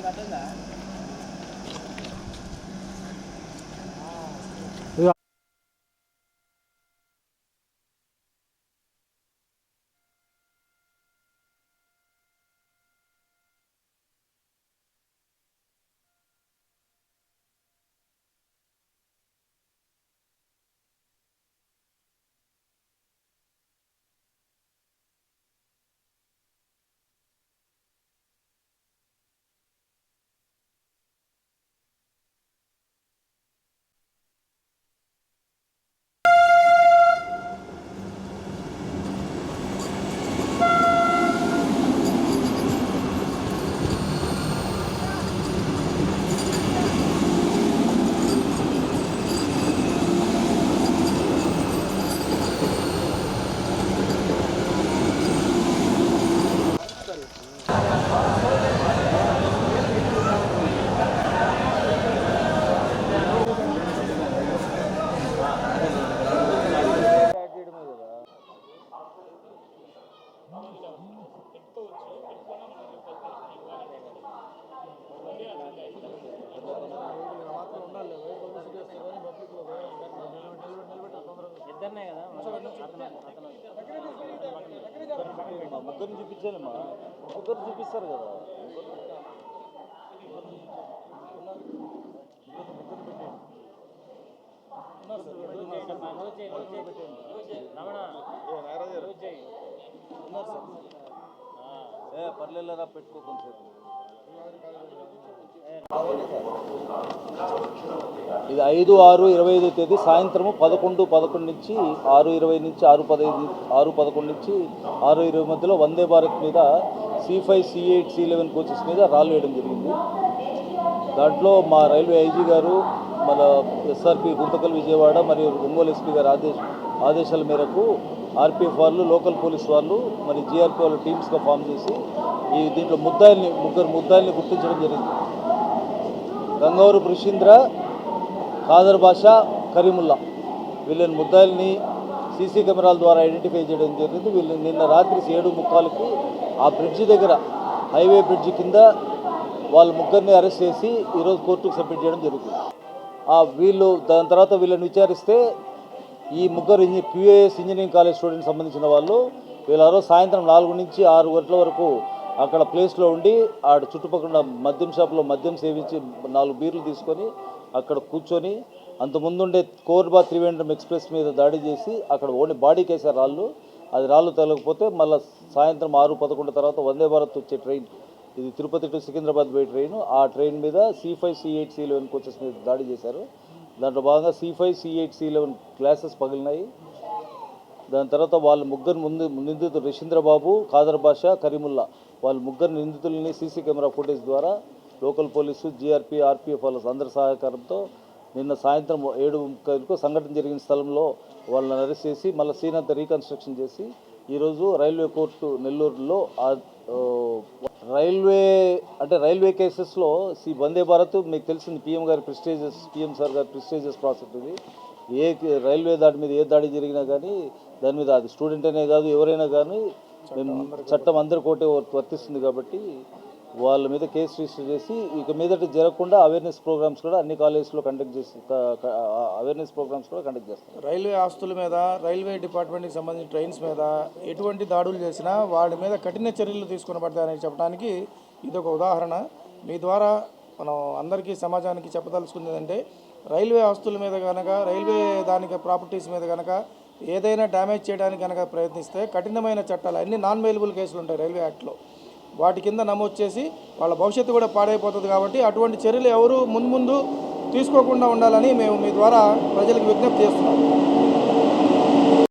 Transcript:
kata lah. ఇద్దరినే కదా ముగ్గురిని చూపించానమ్మా ముగ్గురు చూపిస్తారు కదా రమణ ఏ పర్లేదురా పెట్టుకో కొంచెం ఇది ఐదు ఆరు ఇరవై ఐదో తేదీ సాయంత్రము పదకొండు పదకొండు నుంచి ఆరు ఇరవై నుంచి ఆరు పదహైదు ఆరు పదకొండు నుంచి ఆరు ఇరవై మధ్యలో వందే భారత్ మీద C five C eight C eleven coaches మీద రాళ్ళు వేయడం జరిగింది. దాంట్లో మా రైల్వే ఐజీ గారు మన ఎస్ఆర్పి గుంతకల్ విజయవాడ మరియు ఒంగోలు ఎస్పీ గారి ఆదేశ ఆదేశాల మేరకు ఆర్పీఎఫ్ వాళ్ళు లోకల్ పోలీస్ వాళ్ళు మరి జీఆర్పీ వాళ్ళు టీమ్స్గా ఫామ్ చేసి ఈ దీంట్లో ముద్దాయిల్ని ముగ్గురు ముద్దాయిల్ని గుర్తించడం జరిగింది. గంగవరు బృషీంద్ర ఖాదర్ బాషా కరీముల్లా. వీళ్ళని ముద్దాయిల్ని సీసీ కెమెరాల ద్వారా ఐడెంటిఫై చేయడం జరిగింది. వీళ్ళు నిన్న రాత్రి ఏడు ముక్కాలకి ఆ బ్రిడ్జి దగ్గర హైవే బ్రిడ్జి కింద వాళ్ళ ముగ్గురిని అరెస్ట్ చేసి ఈరోజు కోర్టుకు సబ్మిట్ చేయడం జరుగుతుంది. ఆ వీళ్ళు దాని తర్వాత వీళ్ళని విచారిస్తే ఈ ముగ్గురు పిఏఎస్ ఇంజనీరింగ్ కాలేజ్ స్టూడెంట్స్ సంబంధించిన వాళ్ళు వీళ్ళందరూ సాయంత్రం నాలుగు నుంచి ఆరు గంటల వరకు అక్కడ ప్లేస్లో ఉండి ఆడ చుట్టుపక్కల మద్యం షాప్లో మద్యం సేవించి నాలుగు బీర్లు తీసుకొని అక్కడ కూర్చొని అంతకుముందుండే కోర్బా త్రివేంద్రం ఎక్స్ప్రెస్ మీద దాడి చేసి అక్కడ ఓన్లీ బాడీకి వేసారు రాళ్ళు. అది రాళ్ళు తగలకపోతే మళ్ళీ సాయంత్రం ఆరు పదకొండు తర్వాత వందే భారత్ వచ్చే ట్రైన్. ఇది తిరుపతి టు సికింద్రాబాద్ పోయే ట్రైన్. ఆ ట్రైన్ మీద C five C eight C eleven coaches మీద దాడి చేశారు. దాంట్లో భాగంగా C five C eight C eleven glasses పగిలినాయి. దాని తర్వాత వాళ్ళ ముగ్గురు ముందు నిందితులు రషీంద్రబాబు ఖాదర్ బాషా కరీముల్లా. వాళ్ళ ముగ్గురు నిందితుల్ని సీసీ కెమెరా ఫుటేజ్ ద్వారా లోకల్ పోలీసు జీఆర్పీ ఆర్పీఎఫ్ వాళ్ళ అందరి సహకారంతో నిన్న సాయంత్రం ఏడు ముక్కలకు సంఘటన జరిగిన స్థలంలో వాళ్ళని అరెస్ట్ చేసి మళ్ళీ సీన్ అంతా రీకన్స్ట్రక్షన్ చేసి ఈరోజు రైల్వే కోర్టు నెల్లూరులో రైల్వే అంటే రైల్వే కేసెస్లో సి వందే భారత్ మీకు తెలిసింది పిఎం గారి ప్రిస్టేజెస్ పిఎం సార్ గారి ప్రిస్టేజెస్ ప్రాసెస్ ఇది. ఏ రైల్వే దాడి మీద ఏ దాడి జరిగినా కానీ దాని మీద అది స్టూడెంట్ అనే కాదు ఎవరైనా కానీ మేము చట్టం అందరి కోటే వర్తిస్తుంది కాబట్టి వాళ్ళ మీద కేసు రిజిస్టర్ చేసి ఇక మీదట జరగకుండా అవేర్నెస్ ప్రోగ్రామ్స్ కూడా అన్ని కాలేజెస్లో కండక్ట్ చేసి అవేర్నెస్ ప్రోగ్రామ్స్ కూడా కండక్ట్ చేస్తాం రైల్వే ఆస్తుల మీద రైల్వే డిపార్ట్మెంట్కి సంబంధించిన ట్రైన్స్ మీద ఎటువంటి దాడులు చేసినా వాడి మీద కఠిన చర్యలు తీసుకునబడతాయని చెప్పడానికి ఇది ఒక ఉదాహరణ. మీ ద్వారా మనం అందరికీ సమాజానికి చెప్పదలుచుకుంది అంటే రైల్వే ఆస్తుల మీద కనుక రైల్వే దానికి ప్రాపర్టీస్ మీద కనుక ఏదైనా డ్యామేజ్ చేయడానికి కనుక ప్రయత్నిస్తే కఠినమైన చట్టాలు అన్ని నాన్ అవైలబుల్ కేసులు ఉంటాయి రైల్వే యాక్ట్లో. వాటి కింద నమోదు చేసి వాళ్ళ భవిష్యత్తు కూడా పాడైపోతుంది కాబట్టి అటువంటి చర్యలు ఎవరు ముందు ముందు తీసుకోకుండా ఉండాలని మేము మీ ద్వారా ప్రజలకు విజ్ఞప్తి చేస్తున్నాం.